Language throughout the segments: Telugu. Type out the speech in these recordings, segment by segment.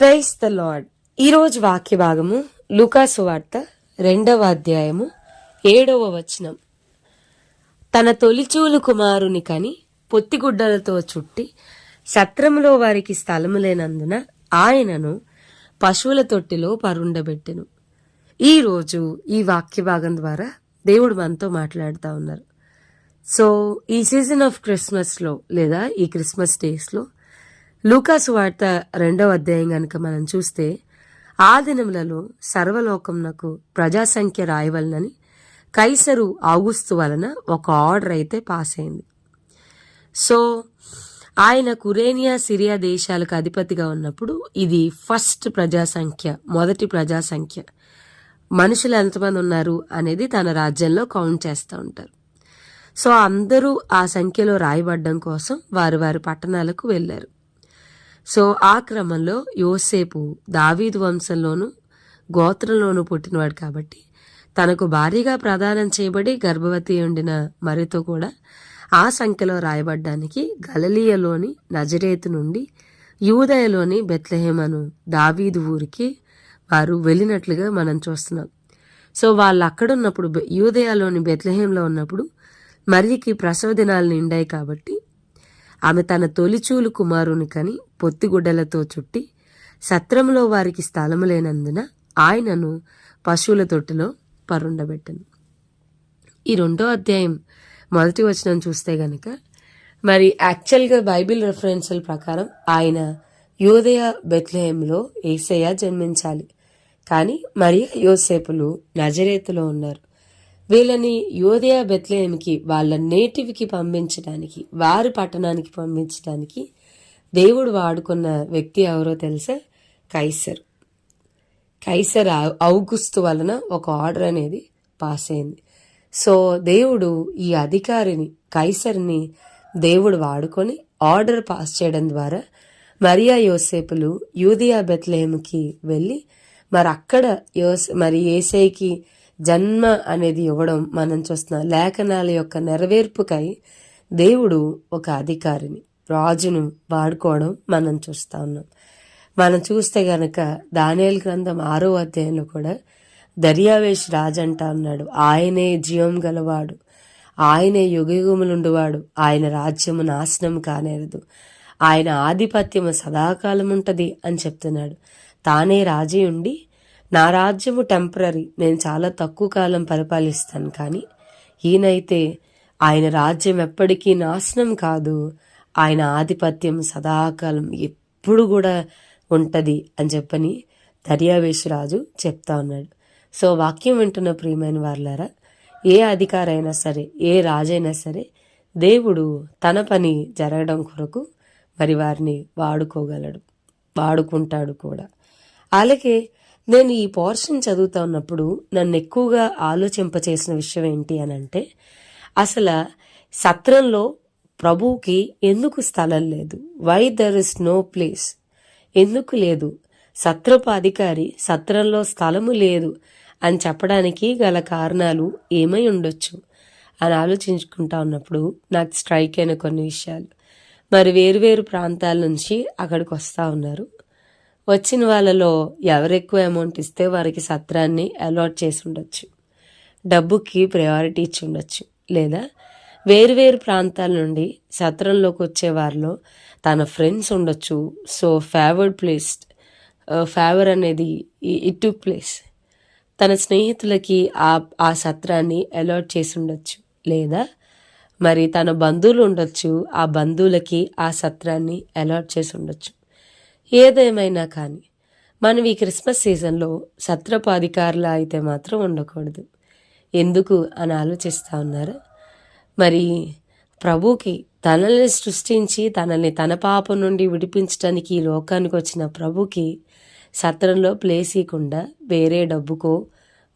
Price the lord. ఈరోజు వాక్య భాగము లూకాసు వార్త రెండవ అధ్యాయము ఏడవ వచనం. తన తొలిచూలు కుమారుని కని పొత్తిగుడ్డలతో చుట్టి సత్రములో వారికి స్థలము లేనందున ఆయనను పశువుల తొట్టిలో పరుండబెట్టెను. ఈ రోజు ఈ వాక్య భాగం ద్వారా దేవుడు మనతో మాట్లాడుతూ ఉన్నారు. సో ఈ సీజన్ ఆఫ్ క్రిస్మస్లో లేదా ఈ క్రిస్మస్ డేస్లో లూకాసు వార్త రెండవ అధ్యాయం గనుక మనం చూస్తే ఆ దినములలో సర్వలోకంనకు ప్రజాసంఖ్య రాయవలనని కైసరు ఆగుస్తు వలన ఒక ఆర్డర్ అయితే పాస్ అయింది. సో ఆయన కురేనియా సిరియా దేశాలకు అధిపతిగా ఉన్నప్పుడు ఇది ఫస్ట్ ప్రజాసంఖ్య మొదటి ప్రజాసంఖ్య. మనుషులు ఎంతమంది ఉన్నారు అనేది తన రాజ్యంలో కౌంట్ చేస్తూ ఉంటారు. సో అందరూ ఆ సంఖ్యలో రాయబడ్డం కోసం వారు వారి పట్టణాలకు వెళ్ళారు. సో ఆ క్రమంలో యోసేపు దావీదు వంశంలోను గోత్రంలోనూ పుట్టినవాడు కాబట్టి తనకు భారీగా ప్రదానం చేయబడి గర్భవతి ఉండిన మరితో కూడా ఆ సంఖ్యలో రాయబడ్డానికి గలలియలోని నజరేతు నుండి యూదయలోని బెత్లహేమను దావీదు ఊరికి వారు వెళ్ళినట్లుగా మనం చూస్తున్నాం. సో వాళ్ళు అక్కడున్నప్పుడు బె- యూదయలోని బెత్లహేంలో ఉన్నప్పుడు మరియకి ప్రసవ దినాలు నిండాయి కాబట్టి ఆమె తన తొలిచూలు కుమారుని కని పొత్తిగుడ్డలతో చుట్టి సత్రములో వారికి స్థలము లేనందున ఆయనను పశువుల తొట్టిలో పరుండబెట్టను. ఈ రెండో అధ్యాయం మొదటి వచనం చూస్తే గనక మరి యాక్చువల్గా బైబిల్ రెఫరెన్సుల ప్రకారం ఆయన యోదయ బెత్లహేంలో ఏసయ్య జన్మించాలి. కానీ మరియా యోసేపులు నజరేతులో ఉన్నారు. వీళ్ళని యోదయ బెత్లేమికి వాళ్ళ నేటివ్కి పంపించడానికి వారి పట్టణానికి పంపించడానికి దేవుడు వాడుకున్న వ్యక్తి ఎవరో తెలుసా? కైసర్. కైసర్ ఔగుస్తు వలన ఒక ఆర్డర్ అనేది పాస్ అయింది. సో దేవుడు ఈ అధికారిని కైసర్ని దేవుడు వాడుకొని ఆర్డర్ పాస్ చేయడం ద్వారా మరియా యోసేపులు యూదియా బెత్లేముకి వెళ్ళి మరి అక్కడ యోస్ మరి ఏసైకి జన్మ అనేది ఇవ్వడం మనం చూస్తున్నాం. లేఖనాల యొక్క నెరవేర్పుకై దేవుడు ఒక అధికారిని రాజును వాడుకోవడం మనం చూస్తా ఉన్నాం. మనం చూస్తే గనక దానియల్ గ్రంథం ఆరో అధ్యాయంలో కూడా దర్యావేష్ రాజు అంటా ఉన్నాడు. ఆయనే జీవం గలవాడు. ఆయనే యుగయుగములుండువాడు. ఆయన రాజ్యము నాశనం కానేరదు. ఆయన ఆధిపత్యము సదాకాలం ఉంటుంది అని చెప్తున్నాడు. తానే రాజీ ఉండి నా రాజ్యము టెంపరీ నేను చాలా తక్కువ కాలం పరిపాలిస్తాను కానీ ఈయనైతే ఆయన రాజ్యం ఎప్పటికీ నాశనం కాదు. ఆయన ఆధిపత్యం సదాకాలం ఎప్పుడు కూడా ఉంటుంది అని చెప్పని దర్యావేశరాజు చెప్తా ఉన్నాడు. సో వాక్యం వింటున్న ప్రియమైన వాళ్ళారా ఏ అధికారైనా సరే ఏ రాజైనా సరే దేవుడు తన పని జరగడం కొరకు మరి వారిని వాడుకోగలడు వాడుకుంటాడు కూడా. అలాగే నేను ఈ పోర్షన్ చదువుతా ఉన్నప్పుడు నన్ను ఎక్కువగా ఆలోచింపచేసిన విషయం ఏంటి అని అంటే అసలు సత్రంలో ప్రభువుకి ఎందుకు స్థలం లేదు? Why there is no place ఎందుకు లేదు? సత్రపు అధికారి సత్రంలో స్థలము లేదు అని చెప్పడానికి గల కారణాలు ఏమై ఉండొచ్చు అని ఆలోచించుకుంటా ఉన్నప్పుడు నాకు స్ట్రైక్ అయిన కొన్ని విషయాలు. మరి వేరువేరు ప్రాంతాల నుంచి అక్కడికి వస్తూ ఉన్నారు. వచ్చిన వాళ్ళలో ఎవరు ఎక్కువ అమౌంట్ ఇస్తే వారికి సత్రాన్ని అలాట్ చేసి ఉండొచ్చు. డబ్బుకి ప్రయారిటీ ఇచ్చి ఉండొచ్చు. లేదా వేరువేరు ప్రాంతాల నుండి సత్రంలోకి వచ్చే వారిలో తన ఫ్రెండ్స్ ఉండొచ్చు. సో ఫేవర్డ్ ప్లేస్ ఫేవర్ అనేది ఇట్ ప్లేస్ తన స్నేహితులకి ఆ ఆ సత్రాన్ని అలాట్ చేసి ఉండొచ్చు. లేదా మరి తన బంధువులు ఉండొచ్చు. ఆ బంధువులకి ఆ సత్రాన్ని అలాట్ చేసి ఉండొచ్చు. ఏదేమైనా కానీ మనం ఈ క్రిస్మస్ సీజన్లో సత్రపు అధికారులు అయితే మాత్రం ఉండకూడదు. ఎందుకు అని ఆలోచిస్తూ ఉన్నారు? మరి ప్రభుకి తనల్ని సృష్టించి తనల్ని తన పాపం నుండి విడిపించడానికి ఈ లోకానికి వచ్చిన ప్రభుకి సత్రంలో ప్లేస్ ఇవ్వకుండా వేరే డబ్బుకో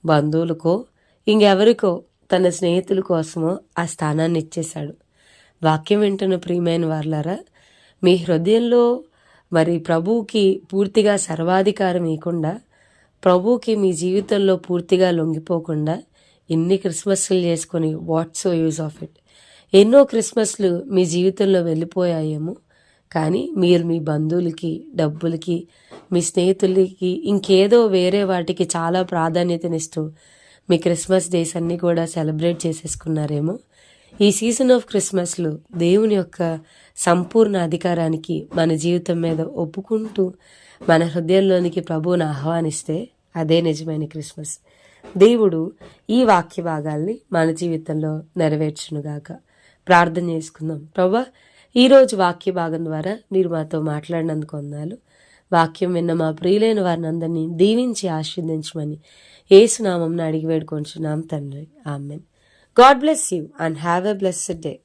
బంధువులకో ఇంకెవరికో తన స్నేహితుల కోసమో ఆ స్థానాన్ని ఇచ్చేశాడు. వాక్యం వింటున్న ప్రియమైన వాళ్ళారా మీ హృదయంలో మరి ప్రభువుకి పూర్తిగా సర్వాధికారం ఇవ్వకుండా ప్రభువుకి మీ జీవితంలో పూర్తిగా లొంగిపోకుండా ఎన్ని క్రిస్మస్లు చేసుకొని వాట్స్ యూజ్ ఆఫ్ ఇట్. ఎన్నో క్రిస్మస్లు మీ జీవితంలో వెళ్ళిపోయాయేమో కానీ మీరు మీ బంధువులకి డబ్బులకి మీ స్నేహితులకి ఇంకేదో వేరే వాటికి చాలా ప్రాధాన్యతనిస్తూ మీ క్రిస్మస్ డేస్ అన్నీ కూడా సెలబ్రేట్ చేసేసుకున్నారేమో. ఈ సీజన్ ఆఫ్ క్రిస్మస్లో దేవుని యొక్క సంపూర్ణ అధికారానికి మన జీవితం మీద ఒప్పుకుంటూ మన హృదయంలోనికి ప్రభువుని ఆహ్వానిస్తే అదే నిజమైన క్రిస్మస్ దేవుడు ఈ వాక్య భాగాల్ని మన జీవితంలో నెరవేర్చునుగాక. ప్రార్థన చేసుకుందాం. ప్రభా ఈరోజు వాక్య భాగం ద్వారా మీరు మాతో మాట్లాడినందుకు వందాలు. వాక్యం విన్న మా ప్రియులైన వారిని అందరినీ దీవించి ఆశీర్దించమని ఏసునామం అడిగి వేడుకొంచున్నాం తండ్రి. Amen. God bless you and have a blessed day.